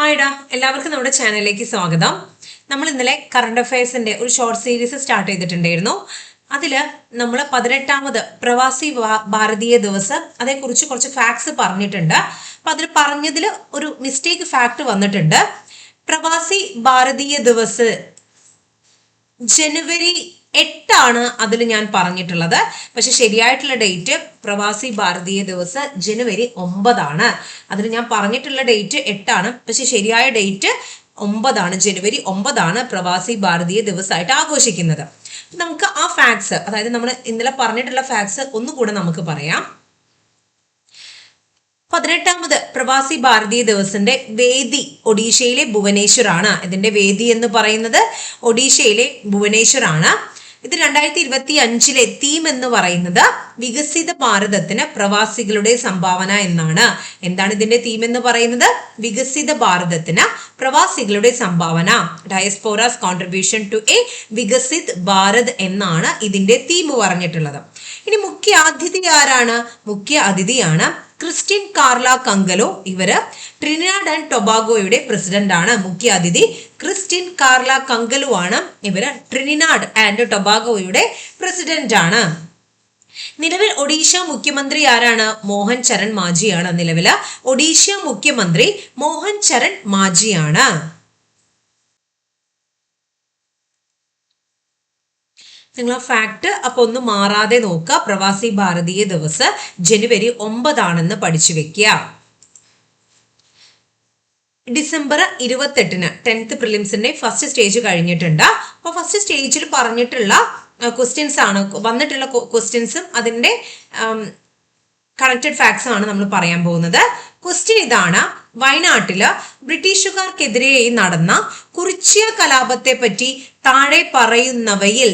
ഹായ്ഡാ എല്ലാവർക്കും നമ്മുടെ ചാനലിലേക്ക് സ്വാഗതം. നമ്മൾ ഇന്നലെ കറണ്ട് അഫയേഴ്സിന്റെ ഒരു ഷോർട്ട് സീരീസ് സ്റ്റാർട്ട് ചെയ്തിട്ടുണ്ടായിരുന്നു. അതിൽ നമ്മൾ പതിനെട്ടാമത് പ്രവാസി ഭാരതീയ ദിവസം അതേക്കുറിച്ച് കുറച്ച് ഫാക്ട്സ് പറഞ്ഞിട്ടുണ്ട്. അപ്പൊ അതിൽ പറഞ്ഞതിൽ ഒരു മിസ്റ്റേക്ക് ഫാക്ട് വന്നിട്ടുണ്ട്. പ്രവാസി ഭാരതീയ ദിവസ് ജനുവരി എട്ടാണ് അതിൽ ഞാൻ പറഞ്ഞിട്ടുള്ളത്. പക്ഷെ ശരിയായിട്ടുള്ള ഡേറ്റ് പ്രവാസി ഭാരതീയ ദിവസ് ജനുവരി ഒമ്പതാണ്. അതിൽ ഞാൻ പറഞ്ഞിട്ടുള്ള ഡേറ്റ് എട്ടാണ്. പക്ഷെ ശരിയായ ഡേറ്റ് ഒമ്പതാണ് ജനുവരി ഒമ്പതാണ് പ്രവാസി ഭാരതീയ ദിവസമായിട്ട് ആഘോഷിക്കുന്നത്. നമുക്ക് ആ ഫാക്ട്സ് അതായത് നമ്മൾ ഇന്നലെ പറഞ്ഞിട്ടുള്ള ഫാക്ട്സ് ഒന്നുകൂടെ നമുക്ക് പറയാം. പതിനെട്ടാമത് പ്രവാസി ഭാരതീയ ദിവസിന്റെ വേദി ഒഡീഷയിലെ ഭുവനേശ്വർ ആണ്. ഇതിന്റെ വേദി എന്ന് പറയുന്നത് ഒഡീഷയിലെ ഭുവനേശ്വർ ആണ്. ഇത് രണ്ടായിരത്തി ഇരുപത്തി അഞ്ചിലെ തീം എന്ന് പറയുന്നത് വികസിത ഭാരതത്തിന് പ്രവാസികളുടെ സംഭാവന എന്നാണ്. എന്താണ് ഇതിന്റെ തീം എന്ന് പറയുന്നത്? വികസിത ഭാരതത്തിന് പ്രവാസികളുടെ സംഭാവന. Diasporas contribution to a Viksit Bharat എന്നാണ് ഇതിന്റെ തീം പറഞ്ഞിട്ടുള്ളത്. ഇനി മുഖ്യ അതിഥി ആരാണ്? മുഖ്യ അതിഥിയാണ് ക്രിസ്ത്യൻ കാർല കങ്കലോ ഇവർ ട്രിനാഡ് ആൻഡ് ടൊബാഗോയുടെ പ്രസിഡന്റ് ആണ്. മുഖ്യ അതിഥി ക്രിസ്ത്യൻ കാർല കങ്കലു ആണ് ഇവർ ട്രിനിനാഡ് ആൻഡ് ടൊബാഗോയുടെ പ്രസിഡന്റ് ആണ്. നിലവിൽ ഒഡീഷ മുഖ്യമന്ത്രി ആരാണ്? മോഹൻ ചരൺ മാജിയാണ് നിലവിൽ ഒഡീഷ മുഖ്യമന്ത്രി മോഹൻ ചരൺ മാജിയാണ്. നിങ്ങൾ ഫാക്ട് അപ്പൊ ഒന്ന് മാറാതെ നോക്കുക പ്രവാസി ഭാരതീയ ദിവസ് ജനുവരി ഒമ്പതാണെന്ന് പഠിച്ചു വെക്കുക ഡിസംബർ ഇരുപത്തെട്ടിന് ടെൻത്ത് പ്രിലിംസിന്റെ ഫസ്റ്റ് സ്റ്റേജ് കഴിഞ്ഞിട്ടുണ്ട്. അപ്പോൾ ഫസ്റ്റ് സ്റ്റേജിൽ പറഞ്ഞിട്ടുള്ള ക്വസ്റ്റ്യൻസ് ആണ്. വന്നിട്ടുള്ള ക്വസ്റ്റ്യൻസും അതിന്റെ കണക്റ്റഡ് ഫാക്ട്സ് ആണ് നമ്മൾ പറയാൻ പോകുന്നത്. ക്വസ്റ്റ്യൻ ഇതാണ്. വയനാട്ടിൽ ബ്രിട്ടീഷുകാർക്കെതിരെ നടന്ന കുറിച്ചിയ കലാപത്തെ പറ്റി താഴെ പറയുന്നവയിൽ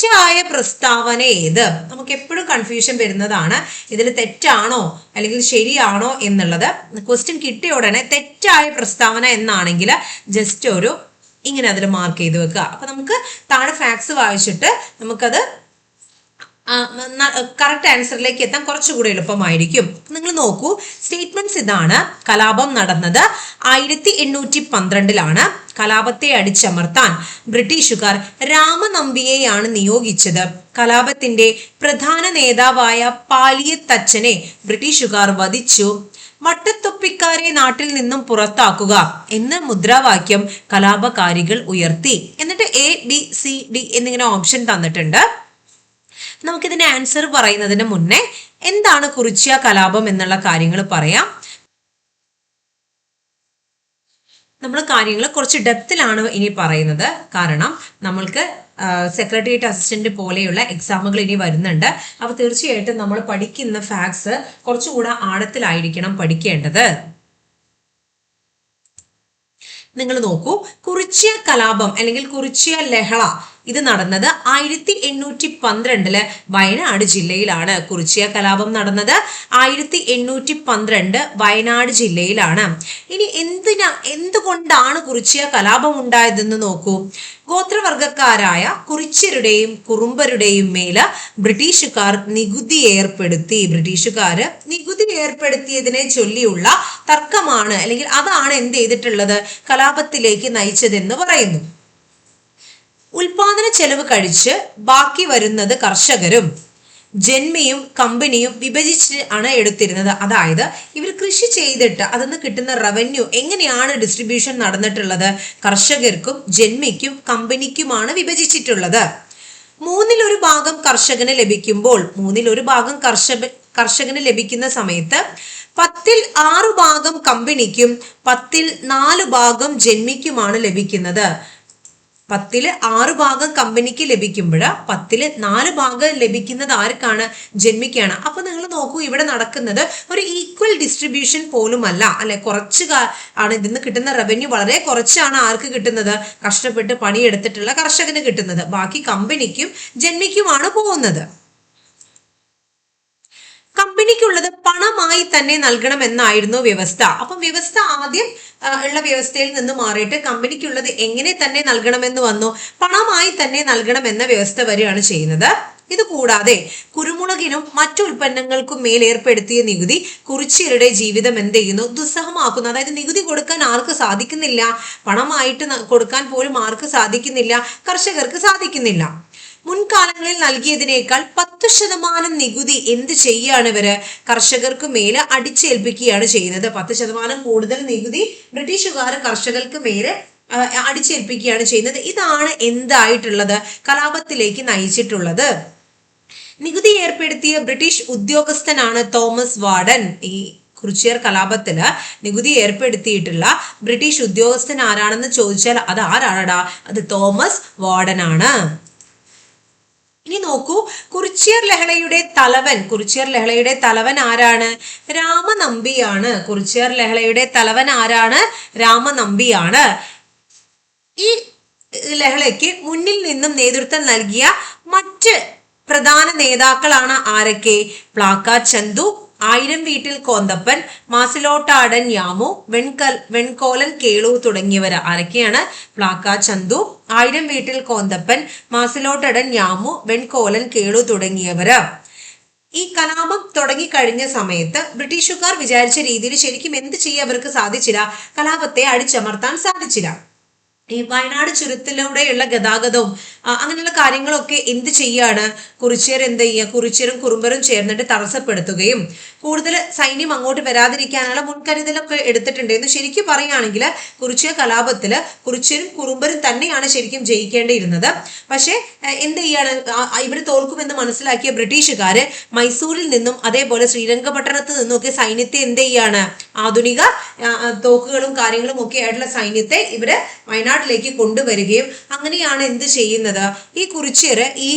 തെറ്റായ പ്രസ്താവന ഏത്? നമുക്ക് എപ്പോഴും കൺഫ്യൂഷൻ വരുന്നതാണ് ഇതിൽ തെറ്റാണോ അല്ലെങ്കിൽ ശരിയാണോ എന്നുള്ളത്. ക്വസ്റ്റ്യൻ കിട്ടിയ ഉടനെ തെറ്റായ പ്രസ്താവന എന്നാണെങ്കിൽ ജസ്റ്റ് ഒരു ഇങ്ങനെ അതിൽ മാർക്ക് ചെയ്ത് വെക്കുക. അപ്പൊ നമുക്ക് താഴെ ഫാക്സ് വായിച്ചിട്ട് നമുക്കത് കറക്റ്റ് ആൻസറിലേക്ക് എത്താൻ കുറച്ചുകൂടി എളുപ്പമായിരിക്കും. നിങ്ങൾ നോക്കൂ സ്റ്റേറ്റ്മെന്റ്സ് ഇതാണ്. കലാപം നടന്നത് ആയിരത്തി എണ്ണൂറ്റി പന്ത്രണ്ടിലാണ് കലാപത്തെ അടിച്ചമർത്താൻ ബ്രിട്ടീഷുകാർ രാമനമ്പിയെയാണ് നിയോഗിച്ചത്. കലാപത്തിന്റെ പ്രധാന നേതാവായ പാലിയത്തച്ഛനെ ബ്രിട്ടീഷുകാർ വധിച്ചു. വട്ടത്തൊപ്പിക്കാരെ നാട്ടിൽ നിന്നും പുറത്താക്കുക എന്ന മുദ്രാവാക്യം കലാപകാരികൾ ഉയർത്തി. എന്നിട്ട് എ ബി സി ഡി എന്നിങ്ങനെ ഓപ്ഷൻ തന്നിട്ടുണ്ട്. നമുക്കിതിന്റെ ആൻസർ പറയുന്നതിന് മുന്നേ എന്താണ് കുറിച്യ കലാപം എന്നുള്ള കാര്യങ്ങൾ പറയാം. നമ്മൾ കാര്യങ്ങൾ കുറച്ച് ഡെപ്തിലാണ് ഇനി പറയുന്നത്. കാരണം നമ്മൾക്ക് സെക്രട്ടേറിയറ്റ് അസിസ്റ്റന്റ് പോലെയുള്ള എക്സാമുകൾ ഇനി വരുന്നുണ്ട്. അപ്പോൾ തീർച്ചയായിട്ടും നമ്മൾ പഠിക്കുന്ന ഫാക്ട്സ് കുറച്ചുകൂടെ ആഴത്തിലായിരിക്കണം പഠിക്കേണ്ടത്. നിങ്ങൾ നോക്കൂ കുറിച്ചിയ കലാപം അല്ലെങ്കിൽ കുറിച്ചിയ ലഹള ഇത് നടന്നത് ആയിരത്തി എണ്ണൂറ്റി പന്ത്രണ്ടിൽ വയനാട് ജില്ലയിലാണ്. കുറിച്ചിയ കലാപം നടന്നത് ആയിരത്തി എണ്ണൂറ്റി പന്ത്രണ്ട് വയനാട് ജില്ലയിലാണ്. ഇനി എന്തിനാ എന്തുകൊണ്ടാണ് കുറിച്ചിയ കലാപം ഉണ്ടായതെന്ന് നോക്കൂ. ഗോത്രവർഗക്കാരായ കുറിച്യരുടെയും കുറുമ്പരുടെയും മേൽ ബ്രിട്ടീഷുകാർ നികുതി ഏർപ്പെടുത്തി. ബ്രിട്ടീഷുകാർ നികുതി ഏർപ്പെടുത്തിയതിനെ ചൊല്ലിയുള്ള തർക്കമാണ് അല്ലെങ്കിൽ അതാണ് എന്ത് ചെയ്തിട്ടുള്ളത്? കലാപത്തിലേക്ക് നയിച്ചതെന്ന് പറയുന്നു. ഉൽപാദന ചെലവ് കഴിച്ച് ബാക്കി വരുന്നത് കർഷകരും ജന്മിയും കമ്പനിയും വിഭജിച്ച് ആണ് എടുത്തിരുന്നത്. അതായത് ഇവർ കൃഷി ചെയ്തിട്ട് അതിൽ കിട്ടുന്ന റവന്യൂ എങ്ങനെയാണ് ഡിസ്ട്രിബ്യൂഷൻ നടന്നിട്ടുള്ളത്? കർഷകർക്കും ജന്മിക്കും കമ്പനിക്കുമാണ് വിഭജിച്ചിട്ടുള്ളത്. മൂന്നിൽ ഒരു ഭാഗം കർഷകന് ലഭിക്കുമ്പോൾ മൂന്നിൽ ഒരു ഭാഗം കർഷക കർഷകന് ലഭിക്കുന്ന സമയത്ത് പത്തിൽ ആറു ഭാഗം കമ്പനിക്കും പത്തിൽ നാല് ഭാഗം ജന്മിക്കുമാണ് ലഭിക്കുന്നത്. പത്തിൽ ആറ് ഭാഗം കമ്പനിക്ക് ലഭിക്കുമ്പോൾ പത്തിൽ നാല് ഭാഗം ലഭിക്കുന്നത് ആർക്കാണ്? ജന്മിക്കാണ്. അപ്പൊ നിങ്ങൾ നോക്കൂ ഇവിടെ നടക്കുന്നത് ഒരു ഈക്വൽ ഡിസ്ട്രിബ്യൂഷൻ പോലും അല്ല അല്ലെ കുറച്ച് ആണ് ഇതിന്ന് കിട്ടുന്ന റവന്യൂ വളരെ കുറച്ചാണ് ആർക്ക് കിട്ടുന്നത്? കഷ്ടപ്പെട്ട് പണിയെടുത്തിട്ടുള്ള കർഷകന് കിട്ടുന്നത്. ബാക്കി കമ്പനിക്കും ജന്മിക്കുമാണ് പോകുന്നത്. കമ്പനിക്കുള്ളത് പണമായി തന്നെ നൽകണമെന്നായിരുന്നു വ്യവസ്ഥ. അപ്പം വ്യവസ്ഥ ആദ്യം ഉള്ള വ്യവസ്ഥയിൽ നിന്ന് മാറിയിട്ട് കമ്പനിക്കുള്ളത് എങ്ങനെ തന്നെ നൽകണമെന്ന് വന്നു പണമായി തന്നെ നൽകണമെന്ന വ്യവസ്ഥ വരികയാണ് ചെയ്യുന്നത്. ഇത് കൂടാതെ കുരുമുളകിനും മറ്റു ഉൽപ്പന്നങ്ങൾക്കും മേൽ ഏർപ്പെടുത്തിയ നികുതി കുറിച്യരുടെ ജീവിതം എന്ത് ചെയ്യുന്നു? ദുസ്സഹമാക്കുന്നു. അതായത് നികുതി കൊടുക്കാൻ ആർക്ക് സാധിക്കുന്നില്ല? പണമായിട്ട് കൊടുക്കാൻ പോലും ആർക്ക് സാധിക്കുന്നില്ല? കർഷകർക്ക് സാധിക്കുന്നില്ല. മുൻകാലങ്ങളിൽ നൽകിയതിനേക്കാൾ പത്ത് ശതമാനം നികുതി എന്ത് ചെയ്യാണ് ഇവർ? കർഷകർക്ക് മേലെ അടിച്ചേൽപ്പിക്കുകയാണ് ചെയ്യുന്നത്. പത്ത് ശതമാനം കൂടുതൽ നികുതി ബ്രിട്ടീഷുകാർ കർഷകർക്ക് മേലെ അടിച്ചേൽപ്പിക്കുകയാണ് ചെയ്യുന്നത്. ഇതാണ് എന്തായിട്ടുള്ളത് കലാപത്തിലേക്ക് നയിച്ചിട്ടുള്ളത്. നികുതി ഏർപ്പെടുത്തിയ ബ്രിട്ടീഷ് ഉദ്യോഗസ്ഥനാണ് തോമസ് വാർഡൻ. ഈ കുറിച്ചിയർ കലാപത്തിൽ നികുതി ഏർപ്പെടുത്തിയിട്ടുള്ള ബ്രിട്ടീഷ് ഉദ്യോഗസ്ഥൻ ആരാണെന്ന് ചോദിച്ചാൽ അത് ആരാണടാ? അത് തോമസ് വാർഡൻ ആണ് ഇനി നോക്കൂ കുറിച്ചിയർ ലഹളയുടെ തലവൻ കുറിച്ചിയർ ലഹളയുടെ തലവൻ ആരാണ്? രാമനമ്പിയാണ്. കുറിച്ചിയർ ലഹളയുടെ തലവൻ ആരാണ്? രാമനമ്പിയാണ്. ഈ ലഹളയ്ക്ക് മുന്നിൽ നിന്നും നേതൃത്വം നൽകിയ മറ്റ് പ്രധാന നേതാക്കളാണ് ആരൊക്കെ? പ്ലാക്കാ ചന്തു ആയിരം വീട്ടിൽ കോന്തപ്പൻ മാസിലോട്ടാടൻ യാമു വെൺകൽ വെൺകോലൻ കേളു തുടങ്ങിയവർ ആരൊക്കെയാണ്? പ്ലാക്ക ചന്തു ആയിരം വീട്ടിൽ കോന്തപ്പൻ മാസിലോട്ടടൻ യാമു വെൺകോലൻ കേളു തുടങ്ങിയവര്. ഈ കലാപം തുടങ്ങിക്കഴിഞ്ഞ സമയത്ത് ബ്രിട്ടീഷുകാർ വിചാരിച്ച രീതിയിൽ ശരിക്കും എന്ത് ചെയ്യാൻ അവർക്ക് സാധിച്ചില്ല? കലാപത്തെ അടിച്ചമർത്താൻ സാധിച്ചില്ല. ഈ വയനാട് ചുരത്തിലൂടെയുള്ള ഗതാഗതവും അങ്ങനെയുള്ള കാര്യങ്ങളൊക്കെ എന്ത് ചെയ്യാണ്? കുറിച്യർ എന്ത് ചെയ്യുക കുറിച്യരും കുറുമ്പരും ചേർന്നിട്ട് തടസ്സപ്പെടുത്തുകയും കൂടുതൽ സൈന്യം അങ്ങോട്ട് വരാതിരിക്കാനുള്ള മുൻകരുതലൊക്കെ എടുത്തിട്ടുണ്ട്. എന്ന് ശരിക്കും പറയുകയാണെങ്കിൽ കുറിച്യ കലാപത്തിൽ കുറിച്യരും കുറുമ്പരും തന്നെയാണ് ശരിക്കും ജയിക്കേണ്ടിയിരുന്നത്. പക്ഷേ എന്ത് ചെയ്യാണ്? ഇവർ തോൽക്കുമെന്ന് മനസ്സിലാക്കിയ ബ്രിട്ടീഷുകാര് മൈസൂരിൽ നിന്നും അതേപോലെ ശ്രീരംഗപട്ടണത്ത് നിന്നുമൊക്കെ സൈന്യത്തെ എന്ത് ചെയ്യാണ്? ആധുനിക തോക്കുകളും കാര്യങ്ങളും ഒക്കെ ആയിട്ടുള്ള സൈന്യത്തെ ഇവർ വയനാട്ടിലേക്ക് കൊണ്ടുവരികയും അങ്ങനെയാണ് എന്ത് ചെയ്യുന്നത്? ഈ കുറിച്യര് ഈ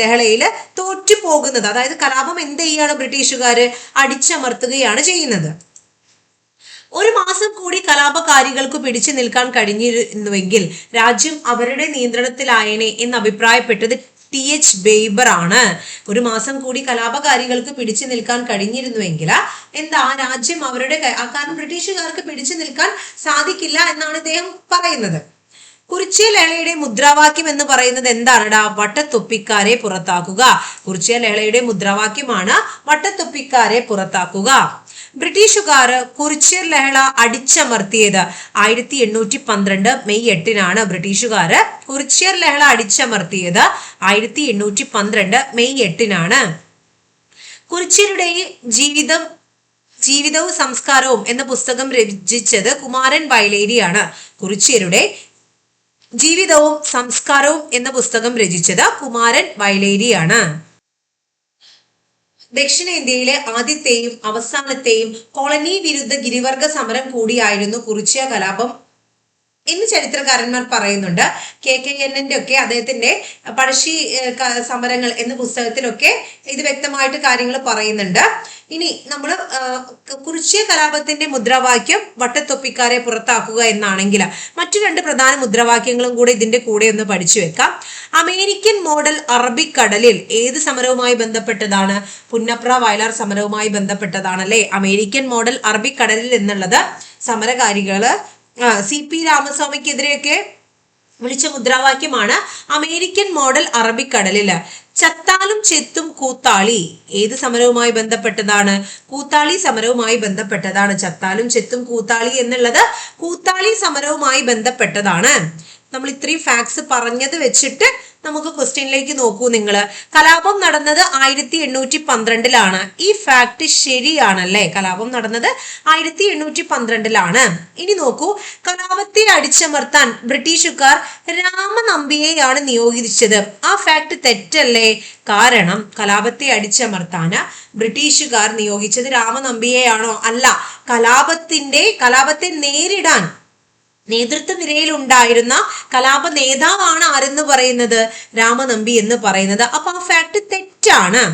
ലഹളയിൽ തോറ്റു പോകുന്നത് അതായത് കലാപം എന്ത് ചെയ്യാണ് ബ്രിട്ടീഷുകാര്? അടിച്ചമർത്തുകയാണ് ചെയ്യുന്നത്. ഒരു മാസം കൂടി കലാപകാരികൾക്ക് പിടിച്ചു നിൽക്കാൻ കഴിഞ്ഞിരുന്നുവെങ്കിൽ രാജ്യം അവരുടെ നിയന്ത്രണത്തിലായനെ എന്ന് അഭിപ്രായപ്പെട്ടത് ടി. എച്ച്. ബേബർ ആണ്. ഒരു മാസം കൂടി കലാപകാരികൾക്ക് പിടിച്ചു നിൽക്കാൻ കഴിഞ്ഞിരുന്നുവെങ്കിൽ എന്താ രാജ്യം അവരുടെ കാരണം ബ്രിട്ടീഷുകാർക്ക് പിടിച്ചു നിൽക്കാൻ സാധിക്കില്ല എന്നാണ് ഇദ്ദേഹം പറയുന്നത്. കുറിച്യ ലേളയുടെ മുദ്രാവാക്യം എന്ന് പറയുന്നത് എന്താണെടാ? വട്ടത്തൊപ്പിക്കാരെ പുറത്താക്കുക. കുറിച്യ ലേളയുടെ മുദ്രാവാക്യമാണ് വട്ടത്തൊപ്പിക്കാരെ പുറത്താക്കുക. ബ്രിട്ടീഷുകാർ കുറിച്യർ ലഹള അടിച്ചമർത്തിയത് ആയിരത്തി എണ്ണൂറ്റി പന്ത്രണ്ട് മെയ് എട്ടിനാണ് ബ്രിട്ടീഷുകാർ കുറിച്യർ ലഹള അടിച്ചമർത്തിയത് ആയിരത്തി എണ്ണൂറ്റി പന്ത്രണ്ട് മെയ് എട്ടിനാണ്. കുറിച്യരുടെ ജീവിതം ജീവിതവും സംസ്കാരവും എന്ന പുസ്തകം രചിച്ചത് കുമാരൻ വയലേരിയാണ്. കുറിച്യരുടെ ജീവിതവും സംസ്കാരവും എന്ന പുസ്തകം രചിച്ചത് കുമാരൻ വയലേരിയാണ്. ദക്ഷിണേന്ത്യയിലെ ആദ്യത്തെയും അവസാനത്തെയും കോളനി വിരുദ്ധ ഗിരിവർഗ സമരം കൂടിയായിരുന്നു കുറിച്യ കലാപം. എന്ന് ചരിത്രകാരന്മാർ പറയുന്നുണ്ട്. കെ. കെ. എന്നിന്റെ ഒക്കെ അദ്ദേഹത്തിന്റെ പഴശ്ശി സമരങ്ങൾ എന്ന പുസ്തകത്തിലൊക്കെ ഇത് വ്യക്തമായിട്ട് കാര്യങ്ങൾ പറയുന്നുണ്ട്. ഇനി നമ്മൾ കുറിച്യ കലാപത്തിന്റെ മുദ്രാവാക്യം വട്ടത്തൊപ്പിക്കാരെ പുറത്താക്കുക എന്നാണെങ്കിൽ മറ്റു രണ്ട് പ്രധാന മുദ്രാവാക്യങ്ങളും കൂടെ ഇതിന്റെ കൂടെ ഒന്ന് പഠിച്ചു വെക്കാം. അമേരിക്കൻ മോഡൽ അറബിക്കടലിൽ ഏത് സമരവുമായി ബന്ധപ്പെട്ടതാണ്? പുന്നപ്ര വയലാർ സമരവുമായി ബന്ധപ്പെട്ടതാണ് അല്ലെ അമേരിക്കൻ മോഡൽ അറബിക്കടലിൽ എന്നുള്ളത് സമരകാരികൾ സി പി രാമസ്വാമിക്കെതിരെയൊക്കെ വിളിച്ച മുദ്രാവാക്യമാണ് അമേരിക്കൻ മോഡൽ അറബിക്കടലിൽ ചത്താലും ചെത്തും കൂത്താളി. ഏത് സമരവുമായി ബന്ധപ്പെട്ടതാണ്? കൂത്താളി സമരവുമായി ബന്ധപ്പെട്ടതാണ്. ചത്താലും ചെത്തും കൂത്താളി എന്നുള്ളത് കൂത്താളി സമരവുമായി ബന്ധപ്പെട്ടതാണ്. നമ്മൾ ഇത്രയും ഫാക്ട്സ് പറഞ്ഞത് വെച്ചിട്ട് നമുക്ക് ക്വസ്റ്റ്യനിലേക്ക് നോക്കൂ നിങ്ങൾ കലാപം നടന്നത് ആയിരത്തി എണ്ണൂറ്റി പന്ത്രണ്ടിലാണ് ഈ ഫാക്ട് ശരിയാണല്ലേ? കലാപം നടന്നത് ആയിരത്തി എണ്ണൂറ്റി പന്ത്രണ്ടിലാണ് ഇനി നോക്കൂ. കലാപത്തെ അടിച്ചമർത്താൻ ബ്രിട്ടീഷുകാർ രാമനമ്പിയെയാണ് നിയോഗിച്ചത്. ആ ഫാക്ട് തെറ്റല്ലേ? കാരണം കലാപത്തെ അടിച്ചമർത്താൻ ബ്രിട്ടീഷുകാർ നിയോഗിച്ചത് രാമനമ്പിയെയാണോ? അല്ല. കലാപത്തിന്റെ കലാപത്തെ നേരിടാൻ നേതൃത്വ നിരയിൽ ഉണ്ടായിരുന്ന കലാപ നേതാവാണ് ആരെന്ന് പറയുന്നത്? രാമനമ്പി എന്ന് പറയുന്നത്. അപ്പൊ ആ ഫാക്ട് തെറ്റാണ്.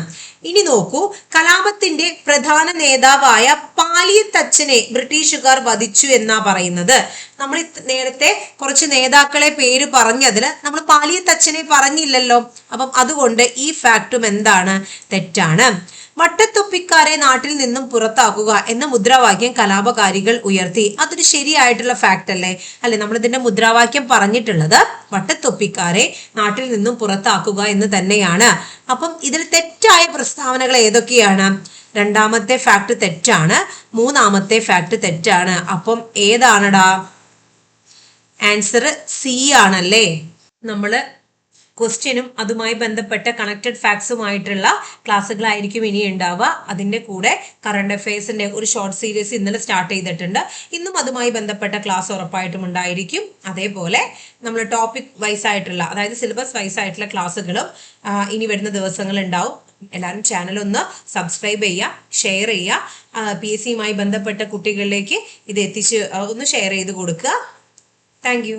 ഇനി നോക്കൂ. കലാപത്തിന്റെ പ്രധാന നേതാവായ പാലിയത്തച്ഛനെ ബ്രിട്ടീഷുകാർ വധിച്ചു എന്നാ പറയുന്നത്. നമ്മൾ നേരത്തെ കുറച്ച് നേതാക്കളെ പേര് പറഞ്ഞതിൽ നമ്മൾ പാലിയത്തച്ഛനെ പറഞ്ഞില്ലല്ലോ. അപ്പം അതുകൊണ്ട് ഈ ഫാക്ടും എന്താണ്? തെറ്റാണ്. വട്ടത്തൊപ്പിക്കാരെ നാട്ടിൽ നിന്നും പുറത്താക്കുക എന്ന മുദ്രാവാക്യം കലാപകാരികൾ ഉയർത്തി. അതൊരു ശരിയായിട്ടുള്ള ഫാക്ട് അല്ലേ? അല്ലെ? നമ്മൾ ഇതിന്റെ മുദ്രാവാക്യം പറഞ്ഞിട്ടുള്ളത് വട്ടത്തൊപ്പിക്കാരെ നാട്ടിൽ നിന്നും പുറത്താക്കുക എന്ന് തന്നെയാണ്. അപ്പം ഇതിൽ തെറ്റായ പ്രസ്താവനകൾ ഏതൊക്കെയാണ്? രണ്ടാമത്തെ ഫാക്ട് തെറ്റാണ്. മൂന്നാമത്തെ ഫാക്ട് തെറ്റാണ്. അപ്പം ഏതാണടാ? ആൻസർ സി ആണല്ലേ? നമ്മൾ ക്വസ്റ്റ്യനും അതുമായി ബന്ധപ്പെട്ട കണക്റ്റഡ് ഫാക്ട്സുമായിട്ടുള്ള ക്ലാസ്സുകളായിരിക്കും ഇനി ഉണ്ടാവുക. അതിന്റെ കൂടെ കറണ്ട് അഫയേഴ്സിന്റെ ഒരു ഷോർട്ട് സീരീസ് ഇന്നലെ സ്റ്റാർട്ട് ചെയ്തിട്ടുണ്ട്. ഇന്നും അതുമായി ബന്ധപ്പെട്ട ക്ലാസ് ഉറപ്പായിട്ടും ഉണ്ടായിരിക്കും. അതേപോലെ നമ്മൾ ടോപ്പിക് വൈസ് ആയിട്ടുള്ള അതായത് സിലബസ് വൈസ് ആയിട്ടുള്ള ക്ലാസ്സുകളും ഇനി വരുന്ന ദിവസങ്ങൾ ഉണ്ടാവും. എല്ലാവരും ചാനൽ ഒന്ന് സബ്സ്ക്രൈബ് ചെയ്യുക ഷെയർ ചെയ്യുക. പി എസ് സിയുമായി ബന്ധപ്പെട്ട കുട്ടികളിലേക്ക് ഇത് എത്തിച്ച് ഒന്ന് ഷെയർ ചെയ്ത് കൊടുക്കുക. താങ്ക്